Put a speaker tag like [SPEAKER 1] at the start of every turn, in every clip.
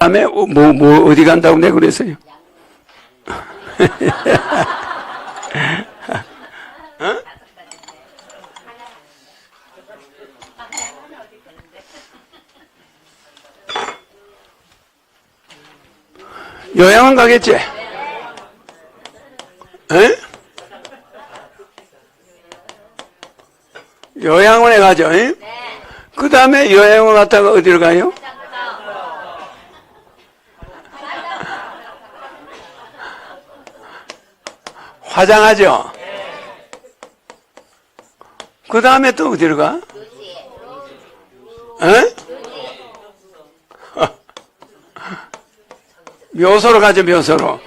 [SPEAKER 1] 다음에 뭐, 뭐 어디 간다고 내가 그랬어요. 어? 요양원 가겠지? 에? 요양원에 가죠. 그 다음에 요양원 갔다가 어디로 가요? 화장하죠? 그 다음에 또 어디로 가? 에? 묘소로 가죠, 묘소로.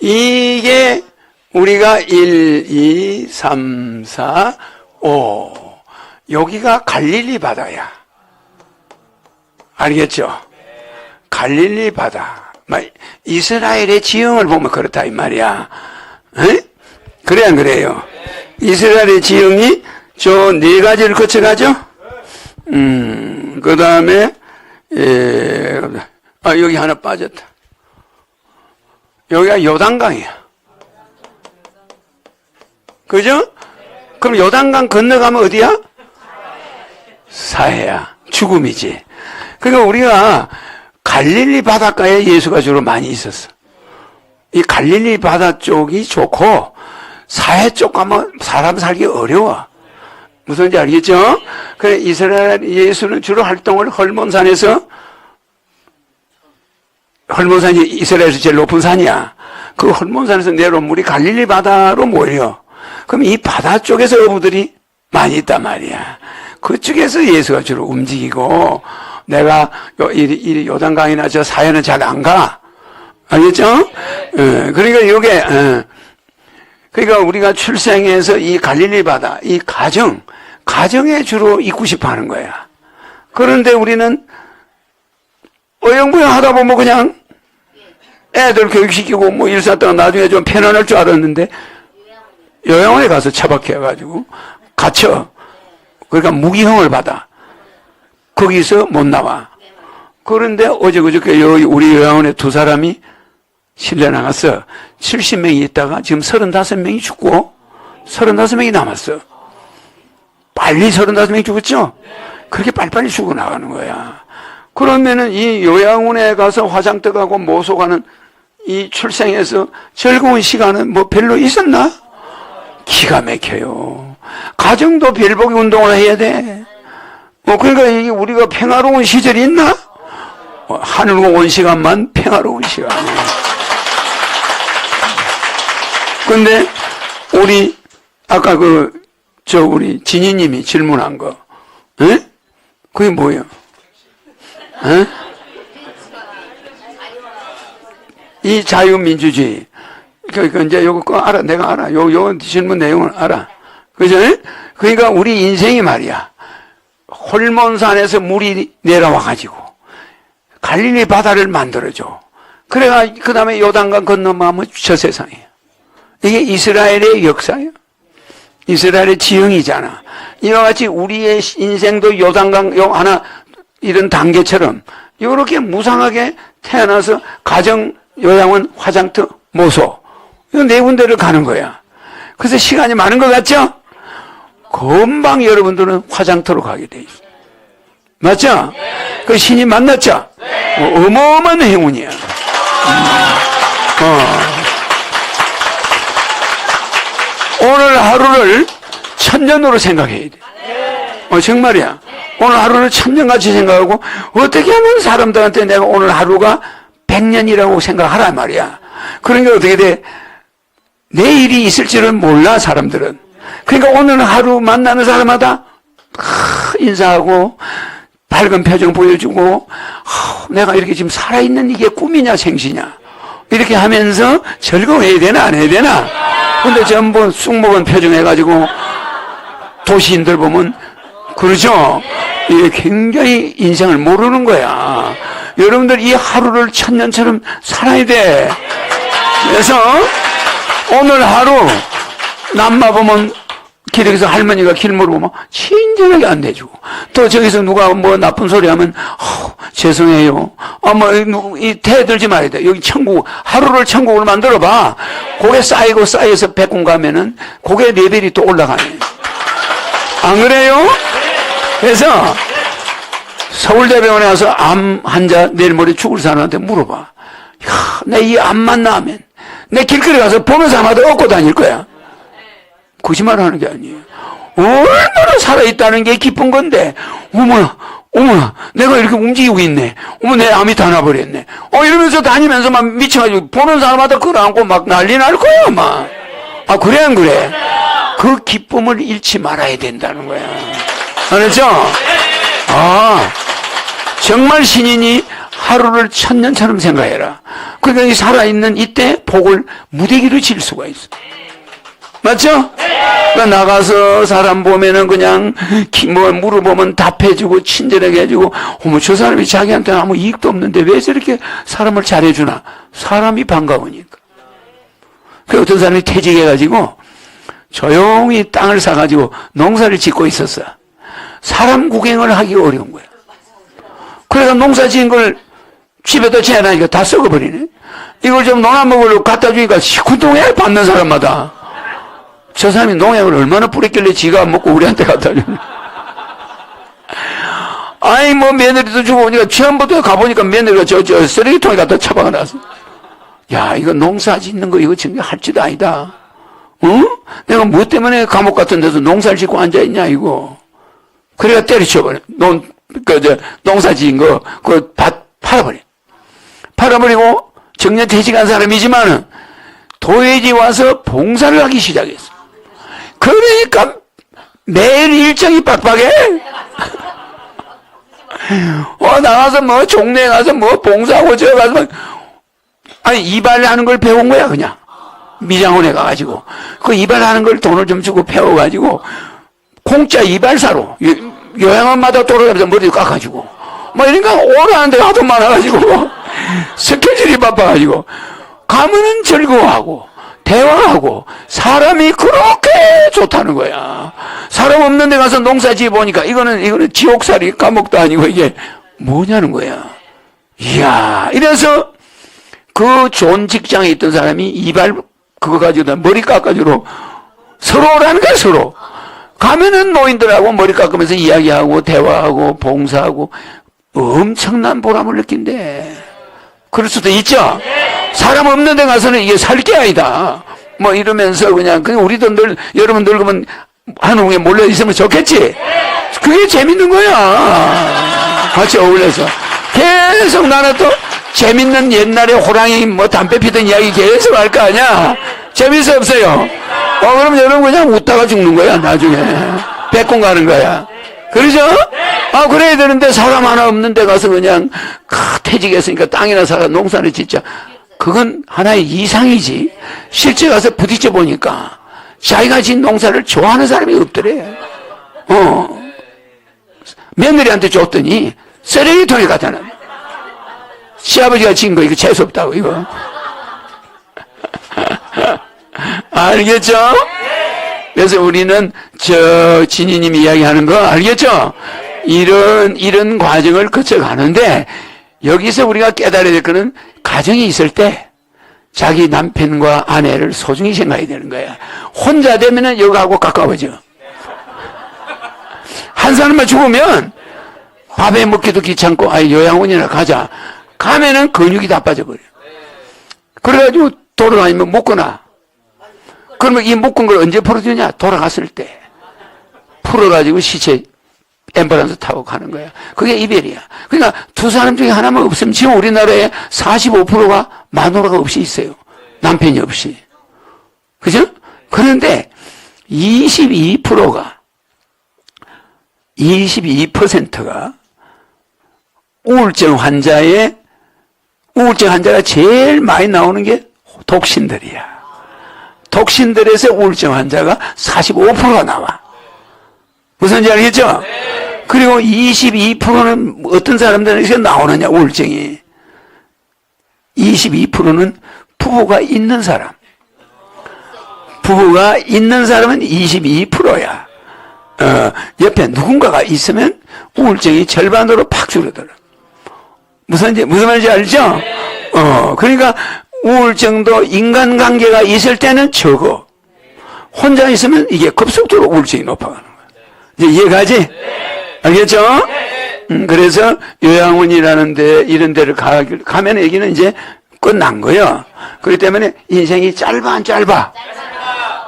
[SPEAKER 1] 이게 우리가 1, 2, 3, 4, 5. 여기가 갈릴리 바다야. 알겠죠? 갈릴리 바다. 막 이스라엘의 지형을 보면 그렇다, 이 말이야. 에? 그래, 안 그래요? 이스라엘의 지형이 저 네 가지를 거쳐가죠? 음, 그 다음에, 예, 아, 여기 하나 빠졌다. 여기가 요단강이야. 그죠? 그럼 요단강 건너가면 어디야? 사해야. 죽음이지. 그러니까 우리가 갈릴리 바닷가에 예수가 주로 많이 있었어. 이 갈릴리 바다 쪽이 좋고 사해 쪽 가면 사람 살기 어려워. 무슨지 알겠죠? 그래 이스라엘 예수는 주로 활동을 헐몬산에서 헐몬산이 이스라엘에서 제일 높은 산이야. 그 헐몬산에서 내려온 물이 갈릴리 바다로 모여. 그럼 이 바다 쪽에서 어부들이 많이 있단 말이야. 그쪽에서 예수가 주로 움직이고 내가 요, 이, 이 요단강이나 저 사해는 잘안 가. 알겠죠? 어, 그러니까 이게 어, 그러니까 우리가 출생해서 이 갈릴리 바다, 이 가정, 가정에 주로 있고 싶어 하는 거야. 그런데 우리는 어영부영 하다 보면 그냥 애들 교육시키고 뭐 일사다가 나중에 좀 편안할 줄 알았는데 요양원에 가서 처박혀가지고 갇혀. 그러니까 무기형을 받아. 거기서 못 나와. 그런데 어제 그저께 우리 요양원에 두 사람이 실려 나갔어. 70명이 있다가 지금 35명이 죽고 35명이 남았어. 빨리 35명이 죽었죠? 그렇게 빨리빨리 죽어 나가는 거야. 그러면은 이 요양원에 가서 화장터 가고 모소 가는 이 출생에서 즐거운 시간은 뭐 별로 있었나? 기가 막혀요. 가정도 별보기 운동을 해야 돼. 뭐 그러니까 이게 우리가 평화로운 시절이 있나? 어, 하늘과 온 시간만 평화로운 시간이에요. 근데 우리 아까 그 저 우리 진희님이 질문한 거, 에? 그게 뭐예요? 에? 이 자유민주주의. 그, 그 이제 요거 거 알아. 내가 알아. 요, 요 질문 내용을 알아. 그죠? 그러니까 우리 인생이 말이야. 홀몬산에서 물이 내려와가지고 갈릴리 바다를 만들어줘. 그래가 그 다음에 요단강 건너면 저 세상이에요. 이게 이스라엘의 역사예요. 이스라엘의 지형이잖아. 이와 같이 우리의 인생도 요단강 요 하나 이런 단계처럼 이렇게 무상하게 태어나서 가정 요양원 화장터 모소 이네 군데를 가는 거야. 그래서 시간이 많은 것 같죠? 금방 여러분들은 화장터로 가게 돼 있어. 맞죠? 그 신이 만났죠? 어, 어마어마한 행운이야. 음. 어. 오늘 하루를 천년으로 생각해야 돼. 어, 정말이야. 오늘 하루를 천년같이 생각하고 어떻게 하면 사람들한테 내가 오늘 하루가 백년이라고 생각하란 말이야. 그러니까 어떻게 돼? 내일이 있을 줄은 몰라 사람들은. 그러니까 오늘 하루 만나는 사람마다 하, 인사하고 밝은 표정 보여주고 하, 내가 이렇게 지금 살아있는 이게 꿈이냐 생시냐 이렇게 하면서 즐거워해야 되나 안 해야 되나 근데 전부 쑥먹은 표정 해가지고 도시인들 보면 그러죠? 이게 굉장히 인생을 모르는 거야. 여러분들 이 하루를 천년처럼 살아야 돼. 그래서 오늘 하루 남마 보면 길에서 할머니가 길 물어보면 친절하게 안내주고 또 저기서 누가 뭐 나쁜 소리 하면 어, 죄송해요. 아뭐이 태 들지 말아야 돼. 여기 천국 하루를 천국을 만들어 봐. 고개 쌓이고 쌓여서 백군 가면은 고개 레벨이 또 올라가네. 안 그래요? 그래서 서울대병원에 가서 암 환자 내일 모레 죽을 사람한테 물어봐. 내 이 암만 나면 내 길거리 가서 보는 사람마다 얻고 다닐 거야. 거짓말 하는 게 아니에요. 얼마나 살아있다는 게 기쁜 건데, 어머나, 어머나, 내가 이렇게 움직이고 있네. 어머, 내 암이 다 나버렸네. 어, 이러면서 다니면서 막 미쳐가지고, 보는 사람마다 그걸 안고 막 난리 날 거야, 막. 아, 그래, 안 그래? 그 기쁨을 잃지 말아야 된다는 거야. 알았죠? 아, 정말 신인이 하루를 천년처럼 생각해라. 그러니까 이 살아있는 이때 복을 무대기로 질 수가 있어. 맞죠? 그러니까 나가서 사람 보면은 그냥 기- 뭐 물어보면 답해주고 친절하게 해주고 어머 저 사람이 자기한테 아무 이익도 없는데 왜 저렇게 사람을 잘해주나? 사람이 반가우니까. 그 어떤 사람이 퇴직해가지고 조용히 땅을 사가지고 농사를 짓고 있었어 사람 구경을 하기 어려운 거야. 그래서 농사 지은 걸 집에다 재놔니까 다 썩어버리네. 이걸 좀 농화목으로 갖다 주니까 시큰둥해 받는 사람마다 저 사람이 농약을 얼마나 뿌렸길래 지가 안 먹고 우리한테 갖다 주냐. 아이, 뭐, 며느리도 주고 오니까 처음부터 가보니까 며느리가 저, 저, 쓰레기통에 갖다 처박아 놨어. 야, 이거 농사 짓는 거 이거 정말 할지도 아니다. 응? 내가 뭐 때문에 감옥 같은 데서 농사를 짓고 앉아있냐, 이거. 그래가 때려쳐버려. 농, 그, 저, 농사 지은 거, 그, 밭, 팔아버려. 팔아버리고, 정년 퇴직한 사람이지만은, 도회지 와서 봉사를 하기 시작했어. 그러니까 매일 일정이 빡빡해. 어, 나가서 뭐, 종로에 가서 뭐, 봉사하고 저 가서 막, 아니, 이발하는 걸 배운 거야, 그냥. 미장원에 가가지고. 그 이발하는 걸 돈을 좀 주고 배워가지고, 공짜 이발사로, 요, 요양원마다 돌아가면서 머리 깎아주고, 뭐, 이러니까 오라는 데가 하도 많아가지고, 스케줄이 바빠가지고, 가면은 즐거워하고, 대화하고, 사람이 그렇게 좋다는 거야. 사람 없는 데 가서 농사 지어 보니까, 이거는, 이거는 지옥살이 감옥도 아니고, 이게 뭐냐는 거야. 이야, 이래서, 그 좋은 직장에 있던 사람이 이발, 그거 가지고 다 머리 깎아주러, 서로라는 거야, 서로. 가면은 노인들하고 머리 깎으면서 이야기하고, 대화하고, 봉사하고, 엄청난 보람을 느낀대. 그럴 수도 있죠? 사람 없는 데 가서는 이게 살 게 아니다. 뭐 이러면서 그냥, 그냥 우리도 늘, 여러분 늙으면 한웅에 몰려 있으면 좋겠지? 그게 재밌는 거야. 같이 어울려서. 계속 나는 또 재밌는 옛날에 호랑이 뭐 담배 피던 이야기 계속 할 거 아니야? 재밌어 없어요? 어, 그럼 여러분 그냥 웃다가 죽는 거야, 나중에. 백공 가는 거야. 그러죠? 아, 그래야 되는데 사람 하나 없는 데 가서 그냥, 크, 퇴직했으니까 땅이나 사가 농사를 짓자. 그건 하나의 이상이지. 실제 가서 부딪혀 보니까 자기가 진 농사를 좋아하는 사람이 없더래. 어. 며느리한테 줬더니 쓰레기통에 갖다 놔. 시아버지가 진 거 이거 재수없다고 이거. 알겠죠? 그래서 우리는 저 진이님 이야기하는 거 알겠죠? 이런 이런 과정을 거쳐 가는데 여기서 우리가 깨달아야 될 거는 가정이 있을 때 자기 남편과 아내를 소중히 생각해야 되는 거야. 혼자 되면은 여기하고 가까워져. 한 사람만 죽으면 밥에 먹기도 귀찮고 아 요양원이나 가자. 가면은 근육이 다 빠져버려. 그래가지고 돌아다니면 묶거나. 그러면 이 묶은 걸 언제 풀어주냐? 돌아갔을 때. 풀어가지고 시체 앰뷸런스 타고 가는 거야. 그게 이별이야. 그러니까 두 사람 중에 하나만 없으면 지금 우리나라에 45%가 마누라가 없이 있어요. 남편이 없이. 그죠? 그런데 22%가 22%가 우울증 환자의 우울증 환자가 제일 많이 나오는 게 독신들이야. 독신들에서 우울증 환자가 45%가 나와. 무슨 지 알겠죠? 그리고 22%는 어떤 사람들에서 나오느냐, 우울증이. 22%는 부부가 있는 사람. 부부가 있는 사람은 22%야. 어, 옆에 누군가가 있으면 우울증이 절반으로 팍 줄어들어. 무슨, 무슨 말인지 알죠? 어, 그러니까 우울증도 인간관계가 있을 때는 적어. 혼자 있으면 이게 급속도로 우울증이 높아가는 거야. 이제 이해가지? 알겠죠? 음, 그래서 요양원이라는 데, 이런 데를 가, 가면 여기는 이제 끝난 거예요. 그렇기 때문에 인생이 짧아, 안 짧아?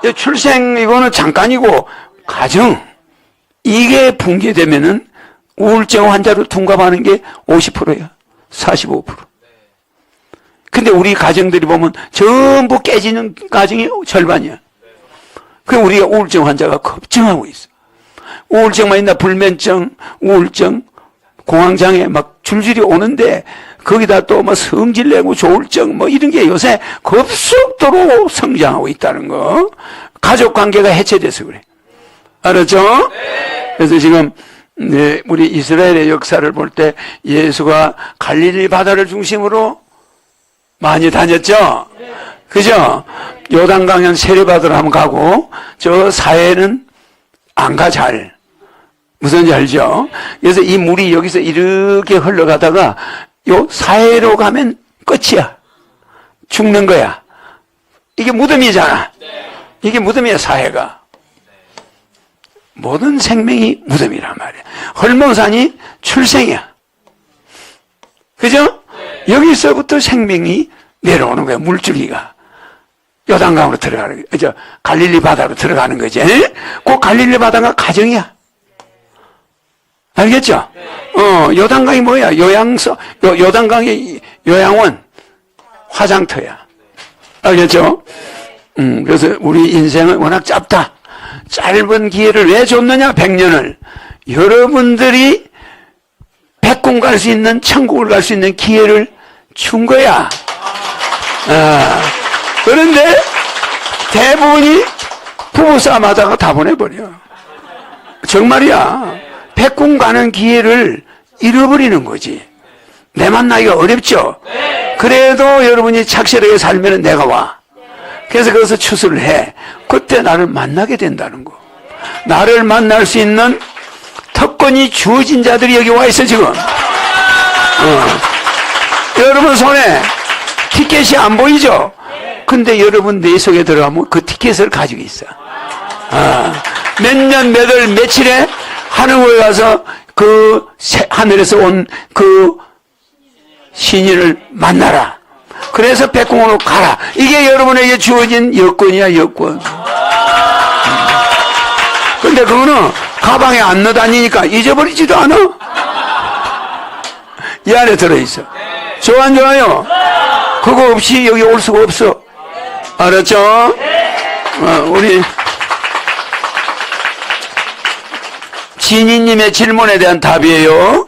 [SPEAKER 1] 이 출생, 이거는 잠깐이고, 가정, 이게 붕괴되면은 우울증 환자로 둔갑하는 게 50%야. 45%. 근데 우리 가정들이 보면 전부 깨지는 가정이 절반이야. 그 우리가 우울증 환자가 걱정하고 있어. 우울증만 있나 불면증, 우울증, 공황장애 막 줄줄이 오는데 거기다 또 뭐 성질 내고 조울증 뭐 이런 게 요새 급속도로 성장하고 있다는 거. 가족 관계가 해체돼서 그래. 알았죠? 그래서 지금 네, 우리 이스라엘의 역사를 볼 때 예수가 갈릴리 바다를 중심으로 많이 다녔죠? 그죠? 요단강현 세례받으러 한번 가고, 저 사해는 안 가, 잘. 무슨지 알죠? 그래서 이 물이 여기서 이렇게 흘러가다가 요 사해로 가면 끝이야. 죽는 거야. 이게 무덤이잖아. 이게 무덤이야, 사해가. 모든 생명이 무덤이란 말이야. 헐몬산이 출생이야. 그죠? 여기서부터 생명이 내려오는 거야, 물줄기가. 요단강으로 들어가는. 저, 갈릴리 바다로 들어가는 거지. 그 갈릴리 바다가 가정이야. 알겠죠? 어, 요단강이 뭐야? 요양서, 요, 요단강이 요양원, 화장터야. 알겠죠? 음, 그래서 우리 인생은 워낙 짧다. 짧은 기회를 왜 줬느냐, 100년을. 여러분들이 백궁 갈수 있는, 천국을 갈 수 있는 기회를 준 거야. 아, 그런데 대부분이 부부싸움 하다가 다 보내버려. 정말이야. 백궁 가는 기회를 잃어버리는 거지. 내 만나기가 어렵죠? 그래도 여러분이 착실하게 살면 내가 와. 그래서 거기서 추수를 해. 그때 나를 만나게 된다는 거. 나를 만날 수 있는 특권이 주어진 자들이 여기 와 있어, 지금. 어. 여러분 손에 티켓이 안 보이죠? 근데 여러분 내 속에 들어가면 그 티켓을 가지고 있어. 아, 몇 년, 몇 월, 며칠에 하늘에 가서 그 새- 하늘에서 온 그 신인을 만나라. 그래서 백궁으로 가라. 이게 여러분에게 주어진 여권이야, 여권. 근데 그거는 가방에 안 넣어 다니니까 잊어버리지도 않아. 이 안에 들어있어. 좋아, 안 좋아요? 그거 없이 여기 올 수가 없어. 알았죠? 어, 우리 진희님의 질문에 대한 답이에요.